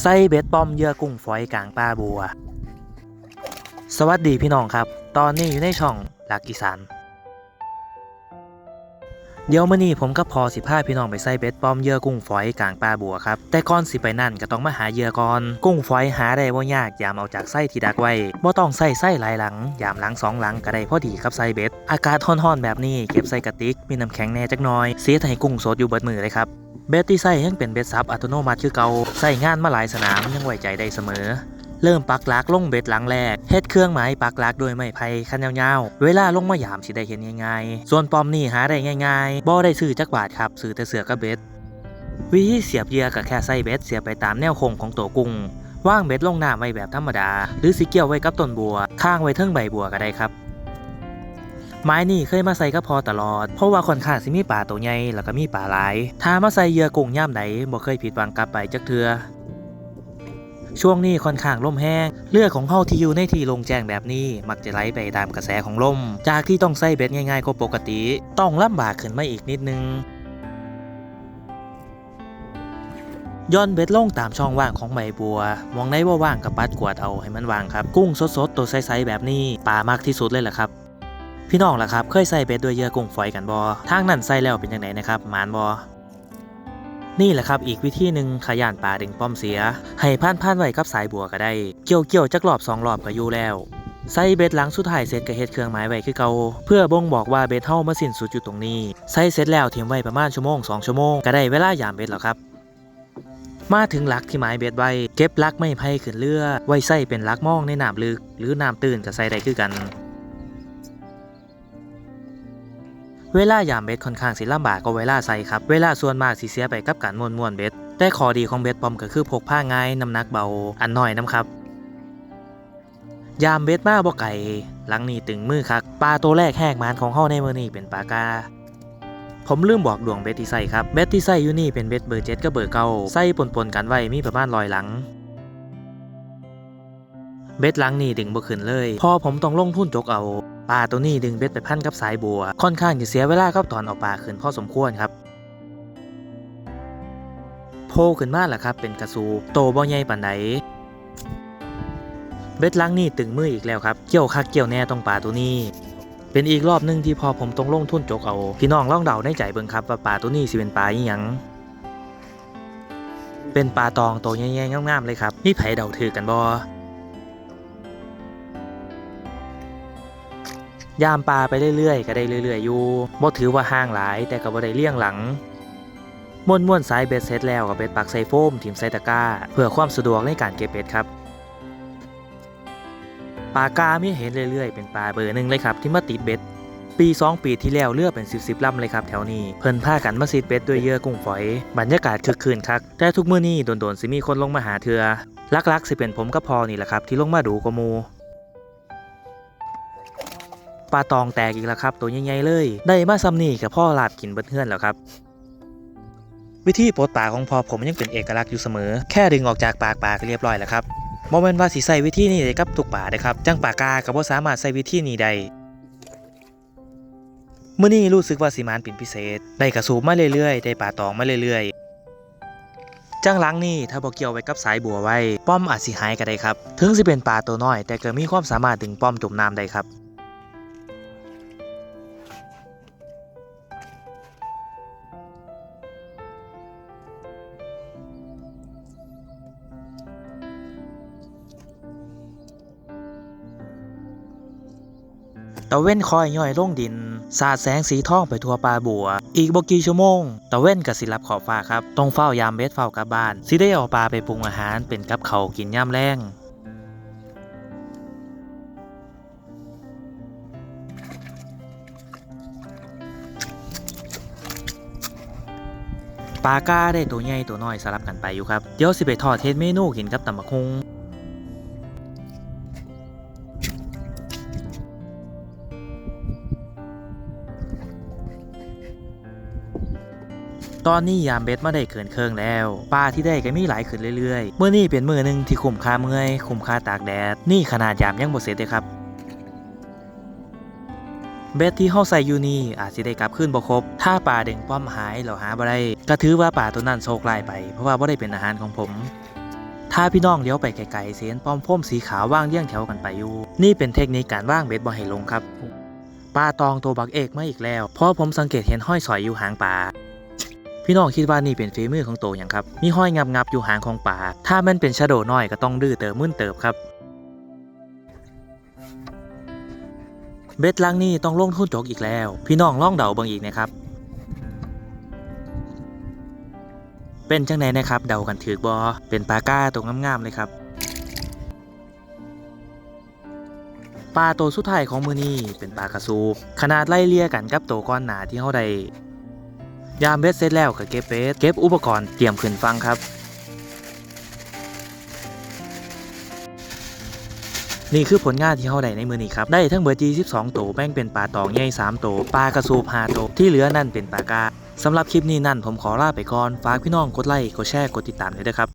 ใส่เบ็ดป้อมเยื่อกุ้งฝอยกลางป่าบัว สวัสดีพี่น้องครับ ตอนนี้อยู่ในช่องหลักอีสานเดี๋ยวมื้อนี้ผมกับพอสิพาพี่น้องไปใส่เบ็ดป้อมเยื่อกุ้งฝอยกลางป่าบัวครับ แต่ก่อนสิไปนั่นก็ต้องมาหาเยื่อก่อน กุ้งฝอยหาได้บ่ยากยามเอาจากไส้ที่ดักไว้บ่ต้องใส่ไส้หลายหลัง ยามหลังสองหลังก็ได้พอดีครับใส่เบ็ด อากาศร้อนๆแบบนี้เก็บใส่กระติกมีน้ำแข็งแน่จักน่อยเสียให้กุ้งสดอยู่เบิดมือเลยครับ เบสที่ใส่ยังเป็นเบสซับอัตโนมัติคือเก่าใส่งานมาหลายสนามยังไว้ใจได้เสมอ เริ่มปักหลักลงเบ็ดหลังแรกเฮ็ดเครื่องหมายปักหลักโดยไม้ไผ่คันยาวๆ เวลาลงมายามสิได้เห็นง่ายๆ ส่วนปอมนี่หาได้ง่ายๆบ่ได้ซื้อจักบาทครับซื้อแต่เสือกับเบ็ดวิธีเสียบเหยื่อก็แค่ใส่เบ็ดเสียบไปตามแนวโค้งของตัวกุ้งว่างเบ็ดลงน้ำไว้แบบธรรมดา หรือสิเกี่ยวไว้กับต้นบัว ข้างไว้เทิงใบบัวก็ได้ครับ ไม้นี่เคยมาใส่ก็พอตลอด เพราะว่าค่อนข้างสิมีป่าตัวใหญ่แล้วก็มีป่าหลาย ถ้ามาใส่เหยื่อกุ้งย่ามใดบ่เคยผิดหวังกลับไปจักเทือช่วงนี้ค่อนข้างลมแห้ง เลือดของเฮาที่อยู่ในที่ลงแจ้งแบบนี้ มักจะไหลไปตามกระแสของลม จากที่ต้องใส่เบ็ดง่ายๆก็ปกติ ต้องลำบากขึ้นมาอีกนิดนึงย่อนเบ็ดลงตามช่องว่างของใบบัว มองในว่าว่างกับปัดกวาดเอาให้มันว่างครับ กุ้งสดๆตัวใสๆแบบนี้ปลามากที่สุดเลยแหละครับ พี่น้องล่ะครับ เคยใส่เบ็ดด้วยเยื่อกุ้งฝอยกันบอทางนั้นใส่แล้วเป็นยังไงนะครับหมานบอนี่แหละครับอีกวิธีหนึ่งขยานปลาดึงป้อมเสีย ให้ผ่านผ่านๆไว้กับสายบัวก็ได้ เกี่ยวเกี่ยวๆจักรอบสองรอบก็อยู่แล้วใส่เบ็ดหลังสุดท้ายเสร็จก็เฮ็ดเครื่องหมายไว้คือเก่าเพื่อบ่งบอกว่าเบ็ดเฮามาสิ้นสุดอยู่ตรงนี้ใส่เสร็จแล้วทิ้งไว้ประมาณชั่วโมงสองชั่วโมงก็ได้เวลายามเบ็ดแล้วครับ มาถึงหลักที่หมายเบ็ดไว้เก็บหลักไม่ไผ่ขึ้นเรือ ไว้ใส่เป็นหลักมองในน้ำลึก หรือน้ำตื้นก็ใส่ได้คือกัน เวลายามเบ็ดค่อนข้างสิลำบากก็เวลาใส่ครับ เวลาส่วนมากสิเสียไปกับการมวนมวนเบ็ด แต่ข้อดีของเบ็ดปอมก็คือพกผ้าง่ายน้ำหนักเบาอันน้อยน้ำครับ ยามเบ็ดมาบ่ไก่หลังนี้ตึงมือคักปลาตัวแรกแหกมานของเฮาในมือนี้เป็นปลากาผมลืมบอกดวงเบ็ดที่ใส่ครับเบ็ดที่ใส่อยู่นี่เป็นเบ็ดเบอร์เจ็ดกับเบอร์เก้าใส่ปนๆกันไว้มีประมาณรอยหลังเบ็ดหลังนี่ดึงบ่ขึ้นเลย พอผมต้องลงทุนจกเอา ปลาตัวนี้ดึงเบ็ดไปพันกับสายบัว ค่อนข้างจะเสียเวลากับตอนเอาปลาขึ้นพอสมควรครับโผล่ขึ้นมาแหละครับ เป็นกระสูบโตบ่ใหญ่ปานใดเบ็ดหลังนี่ตึงมืออีกแล้วครับ เกี่ยวคักเกี่ยวแน่ตรงปลาตัวนี้ เป็นอีกรอบหนึงที่พอผมต้องลงทุนจกเอา พี่น้องล่องเดาในใจเบิ่งครับว่าปลาตัวนี้สิเป็นปลาอีหยังเป็นปลาตองตัวใหญ่ๆงามๆเลยครับมีไผเดาถือกันบ่ ยามปลาไปเรื่อยๆ ก็ได้เรื่อยๆอยู่บ่ถือว่าห่างหลายแต่ก็บ่ได้เลี่ยงหลังม้วนม้วนๆสายเบ็ดเสร็จแล้วก็เบ็ดปักใส่โฟมถิ่มใส่ตะกร้า เพื่อความสะดวกในการเก็บเบ็ดครับปลากามีเห็นเรื่อยๆ เป็นปลาเบอร์หนึ่งเลยครับที่มาติดเบ็ด ปี 2 ปีที่แล้วเลือกเป็น 10สิบลำเลยครับแถวนี้ เพิ่นพากันมาซีดเบ็ดด้วยเยื่อกุ้งฝอย บรรยากาศคึกคืนคัก แต่ทุกมื้อนี้โดนๆสิมีคนลงมาหาเถือลักๆสิเป็นผมกับพอนี่แหละครับที่ลงมาดูกมู ปลาตองแตกอีกแล้วครับ ตัวใหญ่ๆเลย ได้มาซ้ำนี่กับพ่อลาบกินเบิดเฮือนแล้วครับ วิธีปลดปลาของพ่อผมยังเป็นเอกลักษณ์อยู่เสมอ แค่ดึงออกจากปากปลากเรียบร้อยแล้วครับโมเมนว่าสิใส่วิธีนี้ได้กับทุกปลาได้ครับ จังปากกาก็บ่สามารถใส่วิธีนี้ได้เมื่อนี้รู้สึกว่าสิมานเป็นพิเศษ ได้กระสูบมาเรื่อยๆ ได้ปลาตองมาเรื่อยๆจังหลังนี่ถ้าบ่เกี่ยวไว้กับสายบัวไว้ ป้อมอาจสิหายก็ได้ครับ ถึงสิเป็นปลาตัวน้อย แต่ก็มีความสามารถดึงป้อมจมน้ำได้ครับ ตะเว้นคอยย่อยลงดิน สาดแสงสีทองไปทั่วป่าบัว อีกบกี่ชั่วโมง ตะเว้นกับสิรับขอบฟ้าครับต้องเฝ้ายามเบ็ดเฝ้ากลับบ้านสิได้เอาปลาไปปรุงอาหารเป็นกับเขากินย่ำแรงปลาก้าได้ตัวใหญ่ตัวน้อยสลับกันไปอยู่ครับ เดี๋ยวสิไปทอดเทศเมนูกินกับตำบักฮุง ตอนนี้ยามเบ็ดมาได้เกินเคิงแล้ว ปลาที่ได้ก็มีหลายขึ้นเรื่อยๆ เมื่อนี้เป็นมือหนึ่งที่คุ้มค่าเมื่อยคุ้มค่าตากแดด นี่ขนาดยามยังบ่เสร็จเลยครับ เบ็ดที่เฮาใส่อยู่นี่อาจสิได้กลับขึ้นบ่ครบ ถ้าปลาเด้งป้อมหายเราหาบ่ได้ก็ถือว่าปลาตัวนั้นโชคร้ายไป เพราะว่าบ่ได้เป็นอาหารของผมถ้าพี่น้องเลี้ยวไปไกลๆเสียนป้อมพ่มสีขาวว่างเรียงแถวกันไปอยู่ นี่เป็นเทคนิคการว่างเบ็ดบ่ให้ลงครับ ปลาตองตัวบักเอกมาอีกแล้ว เพราะผมสังเกตเห็นห้อยสอยอยู่หางปลา พี่น้องคิดว่านี่เป็นฝีมือของโตอย่างครับ มีห้อยงับงับๆอยู่หางของป่า ถ้ามันเป็นชะโดน้อยก็ต้องดื้อเติมมึนเติบครับ เบ็ดลังนี่ต้องลงทุนจกอีกแล้ว พี่น้องล่องเดาเบิ่งอีกนะครับ เป็นจังไหนนะครับ เดากันถือบอเป็นปลาก้าตัวงามๆเลยครับปลาตัวสุดท้ายของมือนี้เป็นปลากระสูขนาดไล่เลี่ยกันกับตัวก้อนหนาที่เขาได้ ยามเบ็ดเสร็จแล้วก็เก็บเบ็ดเก็บอุปกรณ์เตรียมขึ้นฟังครับ นี่คือผลงานที่เขาได้ในมือนี้ครับ ได้ทั้งเบอร์จี12ตัวแบ่งเป็นปลาตองใหญ่3ตัวปลากระสูบ5ตัวที่เหลือนั่นเป็นปลากาสำหรับคลิปนี้นั่นผมขอลาไปก่อน ฝากพี่น้องกดไลค์กดแชร์กดติดตามด้วยนะครับ